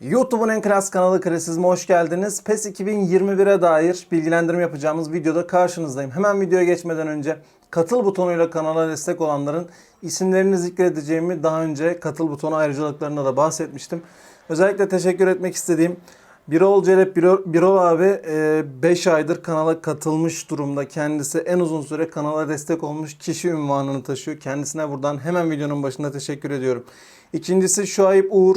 YouTube'un en klas kanalı Klasizm'e hoş geldiniz. PES 2021'e dair bilgilendirme yapacağımız videoda karşınızdayım. Hemen videoya geçmeden önce katıl butonuyla kanala destek olanların isimlerini zikredeceğimi daha önce katıl butonu ayrıcalıklarında da bahsetmiştim. Özellikle teşekkür etmek istediğim Birol Celep Birol, Birol abi 5 aydır kanala katılmış durumda. Kendisi en uzun süre kanala destek olmuş kişi ünvanını taşıyor. Kendisine buradan hemen videonun başında teşekkür ediyorum. İkincisi Şuayb Uğur.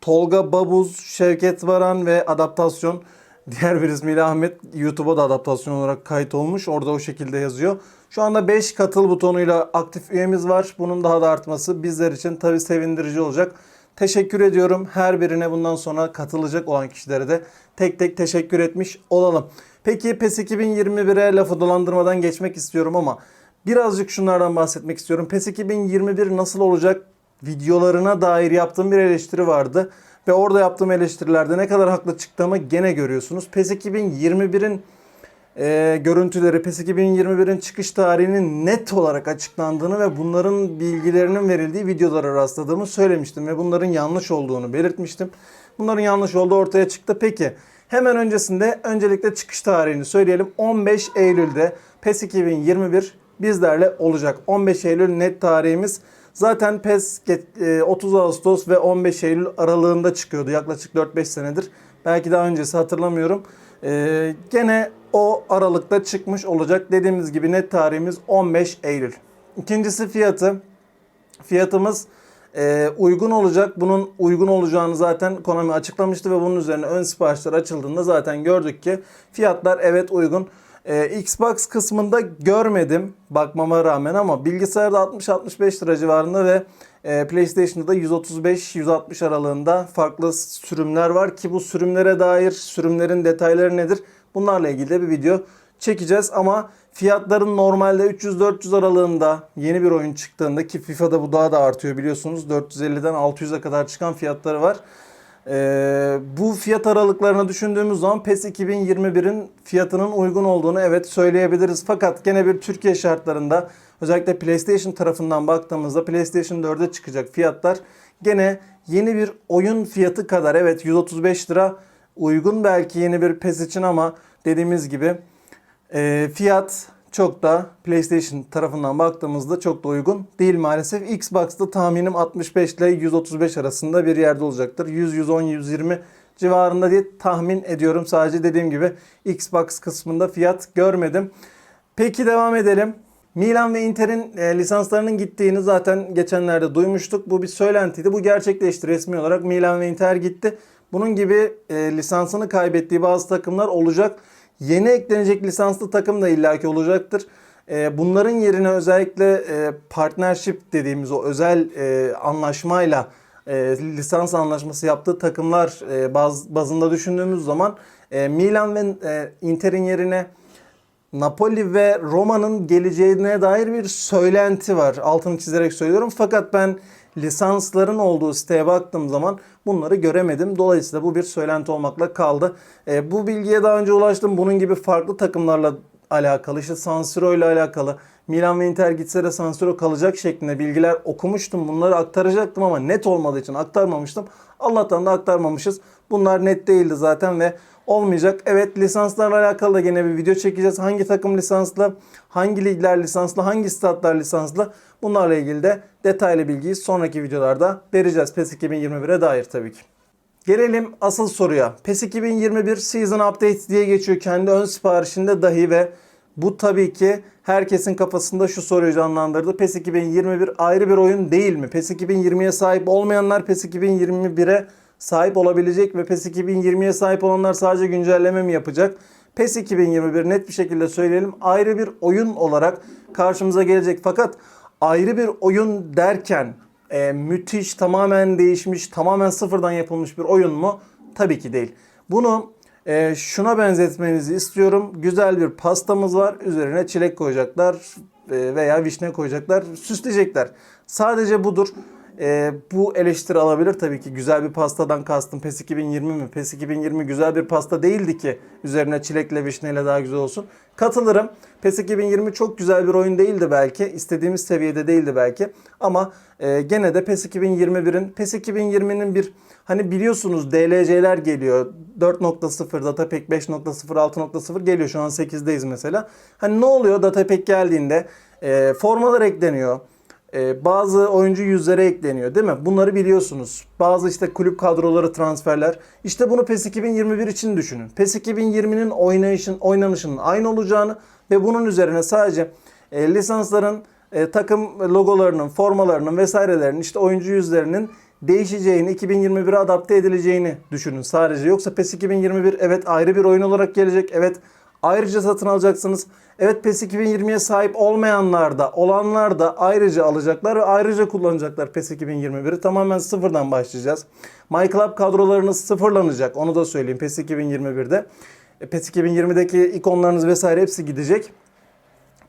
Tolga Babuz, Şevket Varan ve adaptasyon. Diğer bir ismiyle Ahmet YouTube'a da adaptasyon olarak kayıt olmuş. Orada o şekilde yazıyor. Şu anda 5 katıl butonuyla aktif üyemiz var. Bunun daha da artması bizler için tabii sevindirici olacak. Teşekkür ediyorum. Her birine bundan sonra katılacak olan kişilere de tek tek teşekkür etmiş olalım. Peki PES 2021'e lafı dolandırmadan geçmek istiyorum ama birazcık şunlardan bahsetmek istiyorum. PES 2021 nasıl olacak? Videolarına dair yaptığım bir eleştiri vardı. Ve orada yaptığım eleştirilerde ne kadar haklı çıktığımı gene görüyorsunuz. PES 2021'in e, görüntüleri, PES 2021'in çıkış tarihinin net olarak açıklandığını ve bunların bilgilerinin verildiği videolara rastladığımı söylemiştim. Ve bunların yanlış olduğunu belirtmiştim. Bunların yanlış olduğu ortaya çıktı. Peki hemen öncesinde öncelikle çıkış tarihini söyleyelim. 15 Eylül'de PES 2021 bizlerle olacak. 15 Eylül net tarihimiz. Zaten PES 30 Ağustos ve 15 Eylül aralığında çıkıyordu. Yaklaşık 4-5 senedir. Belki daha öncesi hatırlamıyorum. Ee, gene o aralıkta çıkmış olacak. Dediğimiz gibi net tarihimiz 15 Eylül. İkincisi fiyatı. Fiyatımız e, uygun olacak. Bunun uygun olacağını zaten Konami açıklamıştı ve bunun üzerine ön siparişler açıldığında zaten gördük ki fiyatlar evet uygun. Ee, Xbox kısmında görmedim bakmama rağmen ama bilgisayarda 60-65 lira civarında ve e, PlayStation'da da 135-160 aralığında farklı sürümler var ki bu sürümlere dair sürümlerin detayları nedir? Bunlarla ilgili de bir video çekeceğiz ama fiyatların normalde 300-400 aralığında yeni bir oyun çıktığında ki FIFA'da bu daha da artıyor biliyorsunuz 450'den 600'e kadar çıkan fiyatları var. Ee, fiyat aralıklarını düşündüğümüz zaman PES 2021'in fiyatının uygun olduğunu evet söyleyebiliriz. Fakat gene bir Türkiye şartlarında özellikle PlayStation tarafından baktığımızda PlayStation 4'e çıkacak fiyatlar gene yeni bir oyun fiyatı kadar evet 135 lira uygun belki yeni bir PES için ama dediğimiz gibi e, fiyat çok da PlayStation tarafından baktığımızda çok da uygun değil maalesef. Xbox'ta tahminim 65 ile 135 arasında bir yerde olacaktır. 100, 110, 120 civarında diye tahmin ediyorum. Sadece dediğim gibi Xbox kısmında fiyat görmedim. Peki devam edelim. Milan ve Inter'in e, lisanslarının gittiğini zaten geçenlerde duymuştuk. Bu bir söylentiydi. Bu gerçekleşti resmi olarak. Milan ve Inter gitti. Bunun gibi e, lisansını kaybettiği bazı takımlar olacak. Yeni eklenecek lisanslı takım da illaki olacaktır. Ee, bunların yerine özellikle e, partnership dediğimiz o özel e, anlaşmayla e, lisans anlaşması yaptığı takımlar baz, bazında düşündüğümüz zaman Milan ve Inter'in yerine Napoli ve Roma'nın geleceğine dair bir söylenti var. Altını çizerek söylüyorum. Fakat ben lisansların olduğu siteye baktığım zaman bunları göremedim. Dolayısıyla bu bir söylenti olmakla kaldı. E, bu bilgiye daha önce ulaştım. Bunun gibi farklı takımlarla alakalı, işte San Siro ile alakalı, Milan ve Inter gitse de San Siro kalacak şeklinde bilgiler okumuştum. Bunları aktaracaktım ama net olmadığı için aktarmamıştım. Allah'tan da aktarmamışız. Bunlar net değildi zaten ve olmayacak. Evet lisanslarla alakalı da yine bir video çekeceğiz. Hangi takım lisanslı, hangi ligler lisanslı, hangi statlar lisanslı bunlarla ilgili de detaylı bilgiyi sonraki videolarda vereceğiz. PES 2021'e dair tabii ki. Gelelim asıl soruya. PES 2021 Season Update diye geçiyor kendi ön siparişinde dahi ve bu tabii ki herkesin kafasında şu soruyu canlandırdı. PES 2021 ayrı bir oyun değil mi? PES 2020'ye sahip olmayanlar PES 2021'e sahip olabilecek ve PES 2020'ye sahip olanlar sadece güncelleme mi yapacak? PES 2021 net bir şekilde söyleyelim ayrı bir oyun olarak karşımıza gelecek. Fakat ayrı bir oyun derken e, müthiş, tamamen değişmiş, tamamen sıfırdan yapılmış bir oyun mu? Tabii ki değil. Bunu e, şuna benzetmenizi istiyorum. Güzel bir pastamız var. Üzerine çilek koyacaklar e, veya vişne koyacaklar. Süsleyecekler. Sadece budur. E, bu eleştiri alabilir tabii ki. Güzel bir pastadan kastım PES 2020 mi? PES 2020 güzel bir pasta değildi ki üzerine çilekle vişneyle daha güzel olsun. Katılırım. PES 2020 çok güzel bir oyun değildi belki. İstediğimiz seviyede değildi belki. Ama e, gene de PES 2021'in PES 2020'nin bir Hani biliyorsunuz DLC'ler geliyor. 4.0, Datapack 5.0, 6.0 geliyor. Şu an 8'deyiz mesela. Hani ne oluyor Datapack geldiğinde? E, formalar ekleniyor. E, bazı oyuncu yüzlere ekleniyor değil mi? Bunları biliyorsunuz. Bazı işte kulüp kadroları transferler. İşte bunu PES 2021 için düşünün. PES 2020'nin oynayışın, oynanışının aynı olacağını ve bunun üzerine sadece e, lisansların, e, takım logolarının, formalarının vesairelerinin işte oyuncu yüzlerinin değişeceğini, 2021'e adapte edileceğini düşünün sadece. Yoksa PES 2021 evet ayrı bir oyun olarak gelecek. Evet ayrıca satın alacaksınız. Evet PES 2020'ye sahip olmayanlar da olanlar da ayrıca alacaklar ve ayrıca kullanacaklar PES 2021'i. Tamamen sıfırdan başlayacağız. MyClub kadrolarınız sıfırlanacak. Onu da söyleyeyim PES 2021'de. E, PES 2020'deki ikonlarınız vesaire hepsi gidecek.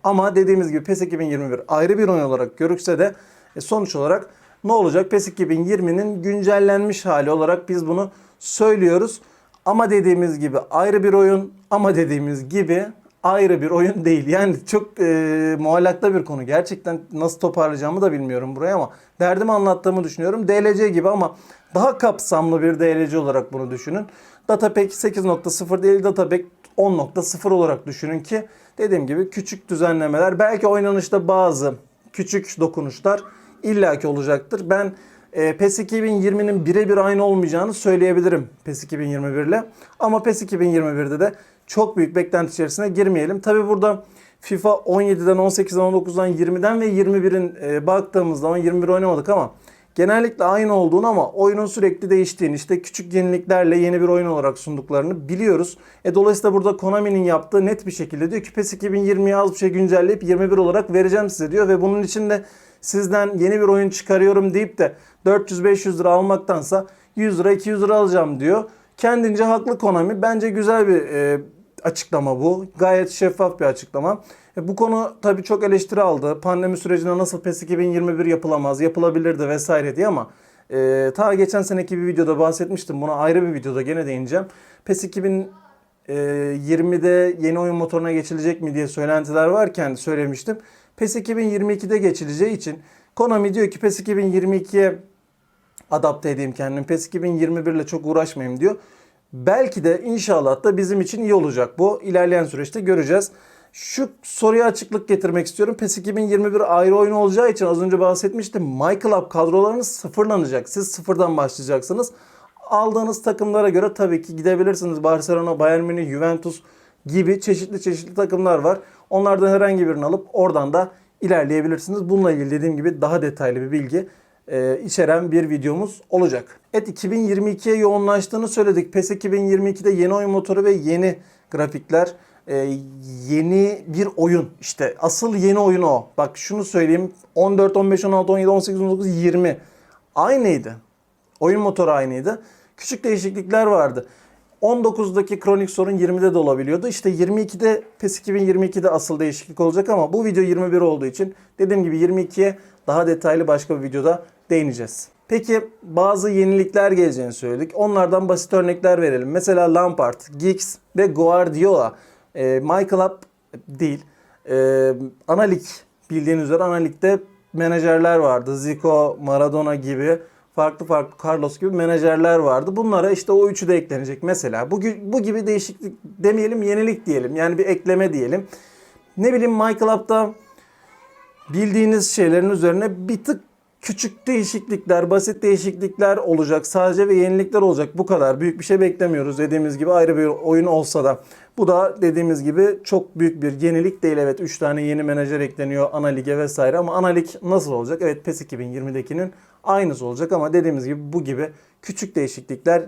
Ama dediğimiz gibi PES 2021 ayrı bir oyun olarak görükse de e, sonuç olarak ne olacak? PES 2020'nin güncellenmiş hali olarak biz bunu söylüyoruz. Ama dediğimiz gibi ayrı bir oyun ama dediğimiz gibi ayrı bir oyun değil. Yani çok e, muallakta bir konu. Gerçekten nasıl toparlayacağımı da bilmiyorum buraya ama derdimi anlattığımı düşünüyorum. DLC gibi ama daha kapsamlı bir DLC olarak bunu düşünün. Datapack 8.0 değil Datapack 10.0 olarak düşünün ki dediğim gibi küçük düzenlemeler belki oynanışta bazı küçük dokunuşlar illaki olacaktır. Ben e, PES 2020'nin birebir aynı olmayacağını söyleyebilirim PES 2021 ile. Ama PES 2021'de de çok büyük beklenti içerisine girmeyelim. Tabi burada FIFA 17'den, 18'den, 19'dan, 20'den ve 21'in e, baktığımız zaman 21 oynamadık ama genellikle aynı olduğunu ama oyunun sürekli değiştiğini, işte küçük yeniliklerle yeni bir oyun olarak sunduklarını biliyoruz. E, dolayısıyla burada Konami'nin yaptığı net bir şekilde diyor ki PES 2020'yi az bir şey güncelleyip 21 olarak vereceğim size diyor ve bunun için de sizden yeni bir oyun çıkarıyorum deyip de 400-500 lira almaktansa 100 lira 200 lira alacağım diyor. Kendince haklı Konami. Bence güzel bir e, açıklama bu. Gayet şeffaf bir açıklama. E, bu konu tabii çok eleştiri aldı. Pandemi sürecinde nasıl PES 2021 yapılamaz, yapılabilirdi vesaire diye ama e, ta geçen seneki bir videoda bahsetmiştim. Buna ayrı bir videoda gene değineceğim. PES 2020'de yeni oyun motoruna geçilecek mi diye söylentiler varken söylemiştim. PES 2022'de geçileceği için Konami diyor ki PES 2022'ye adapte edeyim kendimi. PES 2021 ile çok uğraşmayayım diyor. Belki de inşallah da bizim için iyi olacak bu. İlerleyen süreçte göreceğiz. Şu soruya açıklık getirmek istiyorum. PES 2021 ayrı oyun olacağı için az önce bahsetmiştim. MyClub kadrolarınız sıfırlanacak. Siz sıfırdan başlayacaksınız. Aldığınız takımlara göre tabii ki gidebilirsiniz. Barcelona, Bayern Münih, Juventus gibi çeşitli çeşitli takımlar var. Onlardan herhangi birini alıp oradan da ilerleyebilirsiniz. Bununla ilgili dediğim gibi daha detaylı bir bilgi e, içeren bir videomuz olacak. Evet 2022'ye yoğunlaştığını söyledik. PES 2022'de yeni oyun motoru ve yeni grafikler. e, yeni bir oyun. İşte asıl yeni oyun o. Bak şunu söyleyeyim. 14, 15, 16, 17, 18, 19, 20 aynıydı. Oyun motoru aynıydı. Küçük değişiklikler vardı. 19'daki kronik sorun 20'de de olabiliyordu. İşte 22'de PES 2022'de asıl değişiklik olacak ama bu video 21 olduğu için dediğim gibi 22'ye daha detaylı başka bir videoda değineceğiz. Peki bazı yenilikler geleceğini söyledik. Onlardan basit örnekler verelim. Mesela Lampard, Giggs ve Guardiola. E, MyClub değil. E, Analik bildiğiniz üzere Analik'te menajerler vardı. Zico, Maradona gibi farklı farklı Carlos gibi menajerler vardı. Bunlara işte o üçü de eklenecek mesela. Bu, bu gibi değişiklik demeyelim yenilik diyelim. Yani bir ekleme diyelim. Ne bileyim MyClub'da bildiğiniz şeylerin üzerine bir tık küçük değişiklikler, basit değişiklikler olacak. Sadece ve yenilikler olacak. Bu kadar. Büyük bir şey beklemiyoruz. Dediğimiz gibi ayrı bir oyun olsa da. Bu da dediğimiz gibi çok büyük bir yenilik değil. Evet 3 tane yeni menajer ekleniyor ana lige vesaire ama ana lig nasıl olacak? Evet PES 2020'dekinin aynısı olacak ama dediğimiz gibi bu gibi küçük değişiklikler,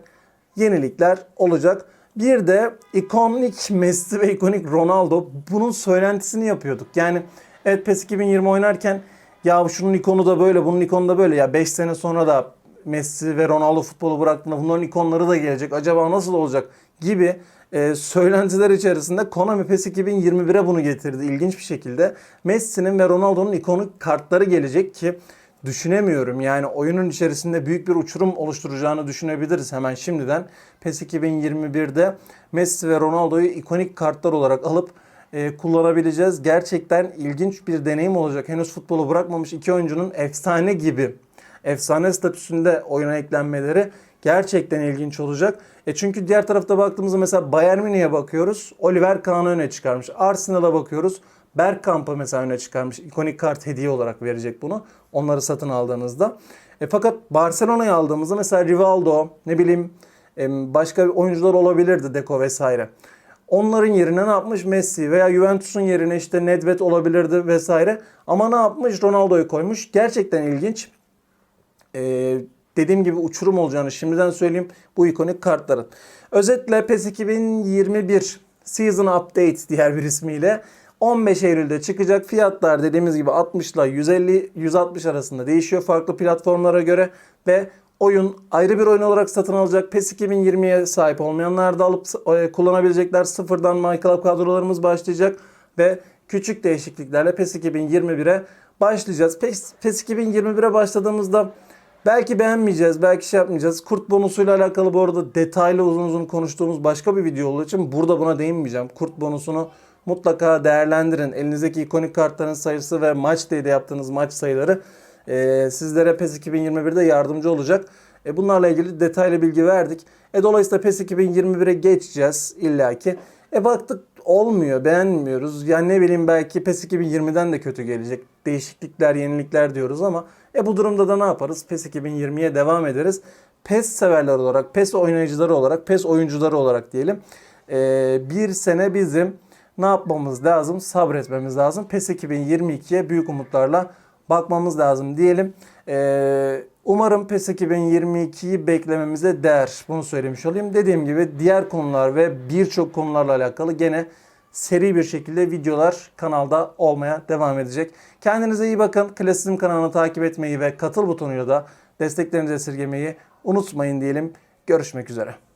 yenilikler olacak. Bir de ikonik Messi ve ikonik Ronaldo bunun söylentisini yapıyorduk. Yani evet PES 2020 oynarken ya şunun ikonu da böyle, bunun ikonu da böyle. Ya 5 sene sonra da Messi ve Ronaldo futbolu bıraktığında bunların ikonları da gelecek. Acaba nasıl olacak gibi e, söylentiler içerisinde Konami PES 2021'e bunu getirdi ilginç bir şekilde. Messi'nin ve Ronaldo'nun ikonik kartları gelecek ki düşünemiyorum. Yani oyunun içerisinde büyük bir uçurum oluşturacağını düşünebiliriz hemen şimdiden. PES 2021'de Messi ve Ronaldo'yu ikonik kartlar olarak alıp e, kullanabileceğiz. Gerçekten ilginç bir deneyim olacak. Henüz futbolu bırakmamış iki oyuncunun efsane gibi, efsane statüsünde oyuna eklenmeleri gerçekten ilginç olacak. E çünkü diğer tarafta baktığımızda mesela Bayern Münih'e bakıyoruz. Oliver Kahn'ı öne çıkarmış. Arsenal'a bakıyoruz. Bergkamp'ı mesela öne çıkarmış. İkonik kart hediye olarak verecek bunu. Onları satın aldığınızda. E fakat Barcelona'yı aldığımızda mesela Rivaldo, ne bileyim e, başka oyuncular olabilirdi Deco vesaire. Onların yerine ne yapmış? Messi veya Juventus'un yerine işte Nedved olabilirdi vesaire. Ama ne yapmış? Ronaldo'yu koymuş. Gerçekten ilginç. Ee, dediğim gibi uçurum olacağını şimdiden söyleyeyim bu ikonik kartların. Özetle PES 2021 Season Update diğer bir ismiyle 15 Eylül'de çıkacak. Fiyatlar dediğimiz gibi 60 ile 150 160 arasında değişiyor farklı platformlara göre ve oyun ayrı bir oyun olarak satın alacak. PES 2020'ye sahip olmayanlar da alıp e, kullanabilecekler. Sıfırdan My Club kadrolarımız başlayacak ve küçük değişikliklerle PES 2021'e başlayacağız. PES, PES 2021'e başladığımızda belki beğenmeyeceğiz, belki şey yapmayacağız. Kurt bonusuyla alakalı bu arada detaylı uzun uzun konuştuğumuz başka bir video olduğu için burada buna değinmeyeceğim. Kurt bonusunu mutlaka değerlendirin. Elinizdeki ikonik kartların sayısı ve maç day'de yaptığınız maç sayıları e, sizlere PES 2021'de yardımcı olacak. E, bunlarla ilgili detaylı bilgi verdik. E, dolayısıyla PES 2021'e geçeceğiz illaki. E baktık olmuyor, beğenmiyoruz. Yani ne bileyim belki PES 2020'den de kötü gelecek. Değişiklikler, yenilikler diyoruz ama e bu durumda da ne yaparız? PES 2020'ye devam ederiz. PES severler olarak, PES oynayıcıları olarak, PES oyuncuları olarak diyelim. E, bir sene bizim ne yapmamız lazım? Sabretmemiz lazım. PES 2022'ye büyük umutlarla bakmamız lazım diyelim. Ee, umarım PES 2022'yi beklememize değer. Bunu söylemiş olayım. Dediğim gibi diğer konular ve birçok konularla alakalı gene seri bir şekilde videolar kanalda olmaya devam edecek. Kendinize iyi bakın. Klasizm kanalını takip etmeyi ve katıl butonuyla da desteklerinizi esirgemeyi unutmayın diyelim. Görüşmek üzere.